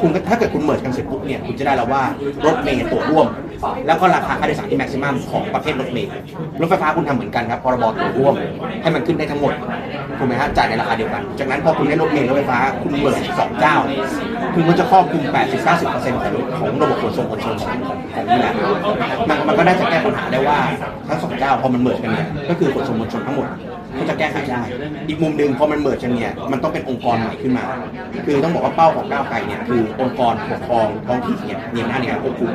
คุณก็ถ้าเกิดคุณเมิร์กันเสร็จปุ๊บเนี่ยคุณจะได้แล้วว่ารถเมล์ตั๋วร่วม แล้วก็ราคาค่าโดยสารที่แม็กซิมัมของประเภทรถเมล์รถไฟฟ้าคุณทำเหมือนกันครับพรบตั๋วร่วม ให้มันขึ้นได้ทั้งหมดถูกไหมฮะจ่ายในราคาเดียวกัน จากนั้นพอคุณได้รถเมล์รถไฟฟ้าคุณเมิร์สองเจ้าคุณก็จะครอบคลุม 80-90%ของของระบบขนส่งมวลชนของของนี่แหละมันมันก็ได้จะแก้ปัญหาได้ว่าทั้งสองเจ้าพอมันเมิร์กันเนี่ยก็คือขนส่งมวลชนทั้งหมด ก็จะแก้ไขได้ อีกมุมหนึ่งพอมันเมิร์กันเนี่ยมันต้องเป็นองค์กรใหม่ขึ้นมา คือต้องบอกว่าเป้าของก้าวไกลเนี่ยคือองค์กรปกครองท้องถิ่นเนี่ยมีอำนาจในการควบคุม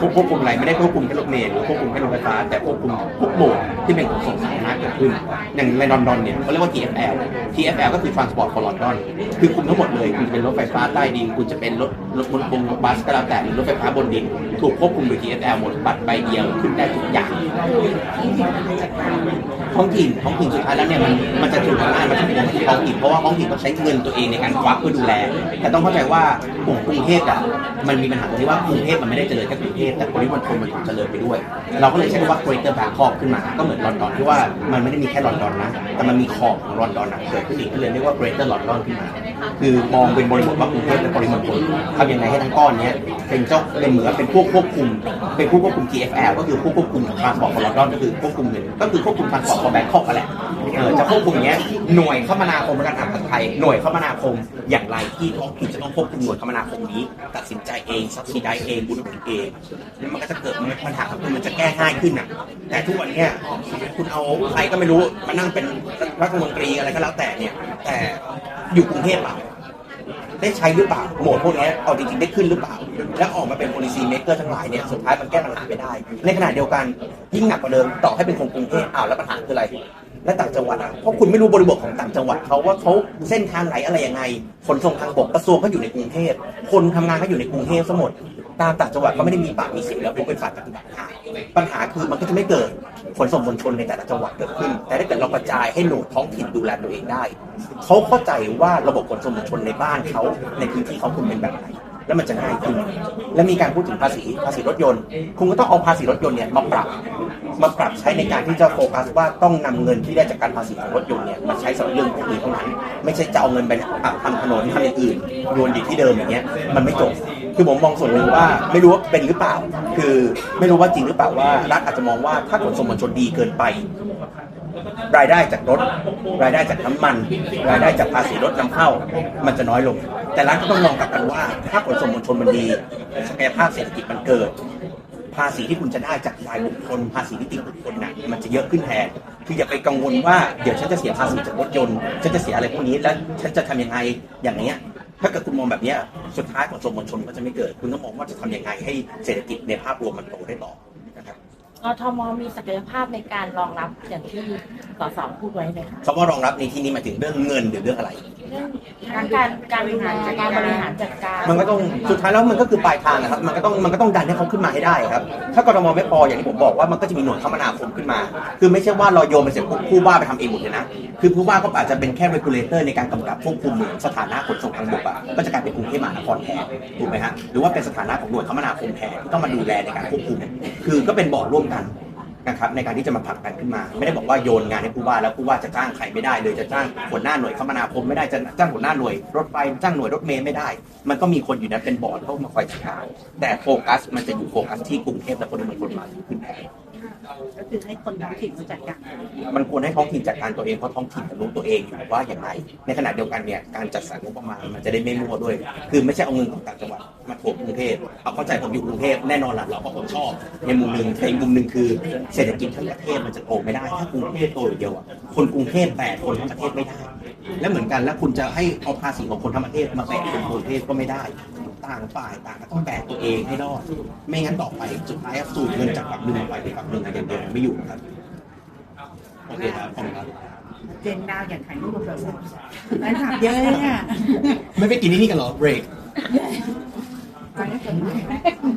ควบควบคุมอะไรไม่ได้ควบคุมแค่รถเมล์หรือควบคุมแค่รถไฟฟ้าแต่ควบคุมทุกโหมดที่เป็นขนส่งสาธารณะเกิดขึ้น อย่างในลอนดอนเนี่ยเขาเรียกว่า TFL TFL ก็คือ Transport for London คือคุมทั้งหมดเลยคุณจะเป็นรถไฟฟ้าใต้ดินคุณจะเป็นรถรถบนบนบัสก็แล้วแต่หรือรถไฟฟ้าบนดิน ถูกควบคุมโดย TFL หมดบัตรใบเดียวขึ้นได้ทุกอย่างท้องถิ่นท้องถิ่นสุดท้ายแล้วเนี่ยมันมันจะถูกทำงานมันจะเป็นที่ท้องถิ่นเพราะว่าท้องถิ่นต้องใช้เงินตัวเองในการควักเพื่อดูแล แต่ต้องเข้าใจว่ากลุ่มกรุงเทพอะมันมีปัญหาตรงที่ว่ากรุงเทพมันไม่ได้เจริญแค่กรุงเทพแต่ปริมณฑลมันถูกเจริญไปด้วย เราก็เลยใช้คำว่า Greater Bangkok ขึ้นมา ก็เหมือนลอนดอนที่ว่ามันไม่ได้มีแค่ลอนดอนนะ แต่มันมีขอบของลอนดอนอะเกิดขึ้นอีกก็เลยเรียกว่า Greater London ขึ้นมาคือมองเป็นบริบทว่ากรุงเทพเป็นปริมณฑลทำยังไงให้ทั้งก้อนเนี้ยเป็นเจ้าเป็นเหมือนเป็นพวกควบคุม เป็นผู้ควบคุม TFL ก็คือผู้ควบคุมทางบอกของลอนดอนก็คือควบคุมเงินก็คือควบคุมทางบอกของแบงคอกนั่นแหละเออจะควบคุมอย่างเงี้ยหน่วยคมนาคมและการทางไทยหน่วยคมนาคมอย่างไรที่ท้องถิ่นจะต้องควบคุมหน่วยคมนาคมนี้ ตัดสินใจเองซับซิได้เองบุญผลเองแล้วมันก็จะเกิดปัญหาคือมันจะแก้ง่ายขึ้นอะแต่ทุกวันเนี้ยคุณเอาใครก็ไม่รู้มานั่งเป็นรัฐมนตรีอะไรก็แล้วแต่เนี่ย แต่อยู่กรุงเทพเปล่าได้ใช้หรือเปล่าโหมดพวกนี้เอาจริงๆได้ขึ้นหรือเปล่า แล้วออกมาเป็น policy maker ทั้งหลายเนี่ยสุดท้ายมันแก้ปัญหาไม่ได้ ในขณะเดียวกันยิ่งหนักกว่าเดิมต่อให้เป็นคนกรุงเทพอ้าวแล้วปัญหาคืออะไร และต่างจังหวัดอะเพราะคุณไม่รู้บริบทของต่างจังหวัดเขาว่าเขาเส้นทางไหนอะไรยังไงขนส่งทางบกกระทรวงก็อยู่ในกรุงเทพคนทำงานก็อยู่ในกรุงเทพซะหมดตามต่างจังหวัดก็ไม่ได้มีปากมีเสียงแล้วพวกเป็นฝ่ายปฏิบัติงาปัญหาคือมันก็จะไม่เกิดขนส่งมวลชนในแต่ละจังหวัดเกิดขึ้น แต่ถ้าเกิดเรากระจายให้หน่วยท้องถิ่นดูแลตัวเองได้เขาเข้าใจว่าระบบขนส่งมวลชนในบ้านเขาในพื้นที่เขาคุณเป็นแบบไหน แล้วมันจะง่ายขึ้น และมีการพูดถึงภาษีภาษีรถยนต์ คุณก็ต้องเอาภาษีรถยนต์เนี่ยมาปรับมาปรับใช้ในการที่จะโฟกัสว่าต้องนำเงินที่ได้จากการภาษีของรถยนต์เนี่ยมาใช้สำหรับเรื่องพวกนี้เท่านั้น ไม่ใช่จะเอาเงินไปทำถนนทำอย่างอื่นโยนอยู่ที่เดิมอย่างเงี้ยมันไม่จบคือผมมองส่วนหนึ่งว่าไม่รู้ว่าเป็นหรือเปล่า คือไม่รู้ว่าจริงหรือเปล่าว่ารัฐอาจจะมองว่าถ้าขนส่งมวลชนดีเกินไป รายได้จากรถ รายได้จากน้ำมัน รายได้จากภาษีรถนำเข้า มันจะน้อยลง แต่รัฐก็ต้องมองกลับกันว่า ถ้าขนส่งมวลชนมันดีศักยภาพเศรษฐกิจมันเกิด ภาษีที่คุณจะได้จากรายบุคคล ภาษีนิติบุคคลน่ะมันจะเยอะขึ้นแทนคืออย่าไปกังวลว่าเดี๋ยวฉันจะเสียภาษีจากรถยนต์ฉันจะเสียอะไรพวกนี้แล้วฉันจะทำยังไงอย่างเนี้ยถ้าเกิดคุณมองแบบเนี้ยสุดท้ายขนส่งมวลชนก็จะไม่เกิด คุณต้องมองว่าจะทำยังไงให้เศรษฐกิจในภาพรวมมันโตได้ต่อ กทมมีศักยภาพในการรองรับอย่างที่สสพูดไว้ไหมคะ คำว่ารองรับในที่นี้หมายถึงเรื่องเงินหรือเรื่องอะไร เรื่องการการการบริหารจัดการบริหารจัดการมันก็ต้องสุดท้ายแล้วมันก็คือปลายทางนะครับ มันก็ต้องมันก็ต้องดันให้เขาขึ้นมาให้ได้ครับ ถ้ากรทมไม่พออย่างที่ผมบอกว่ามันก็จะมีหน่วยคมนาคมขึ้นมา คือไม่ใช่ว่าเราโยนไปเสร็จปุ๊บผู้ว่าไปทำเองหมดเลยนะ คือผู้ว่าก็อาจจะเป็นแค่ regulator ในการกำกับควบคุมเหมือนสถานะขนส่งทางบกอะก็จะกลายเป็นกรุงเทพมหานครแทนถูกไหมฮะหรือว่าเป็นสถานะของหน่วยคมนาคมแทนที่ต้องมาดูแลในการควบคุม คือก็เป็นบอร์ดร่วมกัน นะครับในการที่จะมาผลักดันขึ้นมา ไม่ได้บอกว่าโยนงานให้ผู้ว่าแล้วผู้ว่าจะจ้างใครไม่ได้เลยจะจ้างหัวหน้าหน่วยคมนาคมไม่ได้จะจ้างหัวหน้าหน่วยรถไฟจ้างหน่วยรถเมล์ไม่ได้ มันก็มีคนอยู่นั้นเป็นบอร์ดเข้ามาคอยจัดการแต่โฟกัสมันจะอยู่โฟกัสที่กรุงเทพและคนเมณฑลมาขึ้น คือให้คนท้องถิ่นมาจัดการมันควรให้ท้องถิ่นจัดการตัวเองเพราะท้องถิ่นรู้ตัวเองอยู่ว่าอย่างไร ในขณะเดียวกันเนี่ยการจัดสรรงบประมาณมันจะได้ไม่มั่วด้วย คือไม่ใช่เอาเงินของต่างจังหวัดมาถ่วงกรุงเทพเอาเข้าใจผมอยู่กรุงเทพแน่นอนละเราก็คงชอบ ในมุมหนึ่งแต่อีมุมหนึ่งคือเศรษฐกิจทั้งประเทศมันจะโตไม่ได้ถ้ากรุงเทพโตอย่างเดียวอะคนกรุงเทพแต่คนทั้งประเทศไม่ได้และเหมือนกันแล้วคุณจะให้เอาภาษีของคนทั้งประเทศมาแบกคนกรุงเทพก็ไม่ได้ ต่างฝ่ายต่างก็ต้องแบกตัวเองให้รอด ไม่งั้นต่อไปสุดท้ายสูบเงินจากฝั่งหนึ่งไปอีกฝั่งหนึ่งอะอย่างเดียวไม่อยู่ครับโอเคครับขอบคุณครับเจนดาวอยากถ่ายรูปกับเราแฟนคลับเยอะเลยเนี่ยไม่ไปกินที่นี่กันเหรอเบรก ไปให้คน